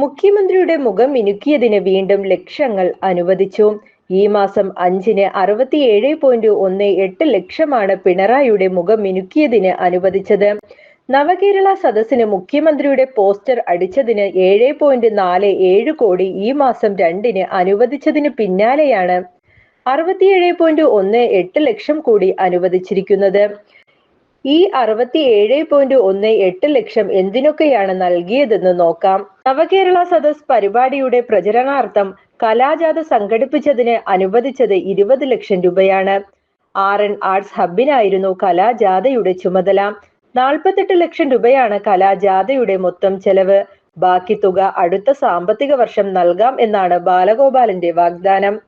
മുഖ്യമന്ത്രിയുടെ മുഖം മിനുക്കിയതിന് വീണ്ടും ലക്ഷങ്ങൾ അനുവദിച്ചു. ഈ മാസം അഞ്ചിന് അറുപത്തിയേഴ് പോയിന്റ് ഒന്ന് എട്ട് ലക്ഷമാണ് പിണറായിയുടെ മുഖം മിനുക്കിയതിന് അനുവദിച്ചത്. നവകേരള സദസ്സിന് മുഖ്യമന്ത്രിയുടെ പോസ്റ്റർ അടിച്ചതിന് ഏഴ് പോയിന്റ് നാല് ഏഴ് കോടി ഈ മാസം രണ്ടിന് അനുവദിച്ചതിന് പിന്നാലെയാണ് അറുപത്തിയേഴ് പോയിന്റ് ഒന്ന് എട്ട് ലക്ഷം കൂടി അനുവദിച്ചിരിക്കുന്നത്. ഈ അറുപത്തിയേഴ് പോയിന്റ് ഒന്ന് എട്ട് ലക്ഷം എന്തിനൊക്കെയാണ് നൽകിയതെന്ന് നോക്കാം. നവകേരള സദസ് പരിപാടിയുടെ പ്രചരണാർത്ഥം കലാജാഥ സംഘടിപ്പിച്ചതിന് അനുവദിച്ചത് ഇരുപത് ലക്ഷം രൂപയാണ്. ആർ എൻ ആർട്സ് ഹബിനായിരുന്നു കലാജാഥയുടെ ചുമതല. നാൽപ്പത്തെട്ട് ലക്ഷം രൂപയാണ് കലാജാഥയുടെ മൊത്തം ചെലവ്. ബാക്കി തുക അടുത്ത സാമ്പത്തിക വർഷം നൽകാം എന്നാണ് ബാലഗോപാലന്റെ വാഗ്ദാനം.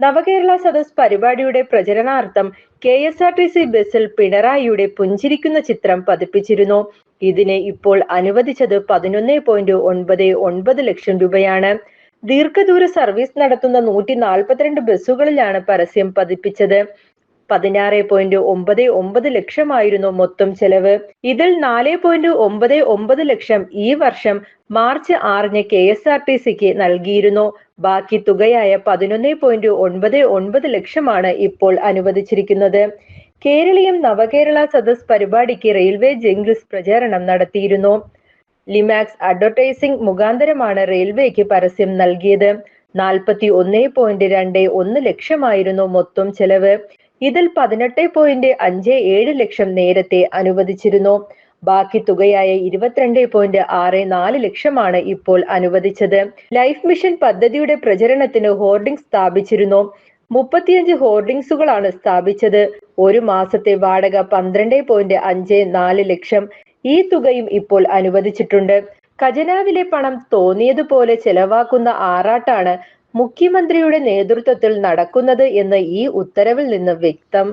നവകേരള സദസ് പരിപാടിയുടെ പ്രചരണാർത്ഥം K S R T C ബസ്സിൽ പിണറായിയുടെ പുഞ്ചിരിക്കുന്ന ചിത്രം പതിപ്പിച്ചിരുന്നു. ഇതിന് ഇപ്പോൾ അനുവദിച്ചത് പതിനൊന്ന് പോയിന്റ് ഒൻപത് ഒൻപത് ലക്ഷം രൂപയാണ്. ദീർഘദൂര സർവീസ് നടത്തുന്ന നൂറ്റി നാൽപ്പത്തിരണ്ട് ബസ്സുകളിലാണ് പരസ്യം പതിപ്പിച്ചത്. പതിനാറ് പോയിന്റ് ഒമ്പത് ഒമ്പത് ലക്ഷമായിരുന്നു മൊത്തം ചെലവ്. ഇതിൽ നാല് പോയിന്റ് ഒമ്പത് ഒമ്പത് ലക്ഷം ഈ വർഷം മാർച്ച് ആറിന് കെ എസ് ആർ ടി സിക്ക് നൽകിയിരുന്നു. ബാക്കി തുകയായ പതിനൊന്ന് പോയിന്റ് ഒൻപത് ഒൻപത് ലക്ഷമാണ് ഇപ്പോൾ അനുവദിച്ചിരിക്കുന്നത്. കേരളീയം നവകേരള സദസ് പരിപാടിക്ക് റെയിൽവേ ജംഗിൾസ് പ്രചാരണം നടത്തിയിരുന്നു. ലിമാക്സ് അഡ്വർടൈസിംഗ് മുഖാന്തരമാണ് റെയിൽവേക്ക് പരസ്യം നൽകിയത്. നാൽപ്പത്തി ഒന്ന് പോയിന്റ് രണ്ട് ഒന്ന് ലക്ഷമായിരുന്നു മൊത്തം ചെലവ്. ഇതിൽ പതിനെട്ട് പോയിന്റ് അഞ്ച് ഏഴ് ലക്ഷം നേരത്തെ അനുവദിച്ചിരുന്നു. ബാക്കി തുകയായ ഇരുപത്തിരണ്ട് പോയിന്റ് ആറ് നാല് ലക്ഷമാണ് ഇപ്പോൾ അനുവദിച്ചത്. ലൈഫ് മിഷൻ പദ്ധതിയുടെ പ്രചരണത്തിന് ഹോർഡിംഗ് സ്ഥാപിച്ചിരുന്നു. മുപ്പത്തിയഞ്ച് ഹോർഡിംഗ്സുകളാണ് സ്ഥാപിച്ചത്. ഒരു മാസത്തെ വാടക പന്ത്രണ്ട് പോയിന്റ് അഞ്ച് നാല് ലക്ഷം ഈ തുകയും ഇപ്പോൾ അനുവദിച്ചിട്ടുണ്ട്. ഖജനാവിലെ പണം തോന്നിയതുപോലെ ചെലവാക്കുന്ന ആറാട്ടാണ് മുഖ്യമന്ത്രിയുടെ നേതൃത്വത്തിൽ നടക്കുന്നത് എന്ന് ഈ ഉത്തരവിൽ നിന്ന് വ്യക്തം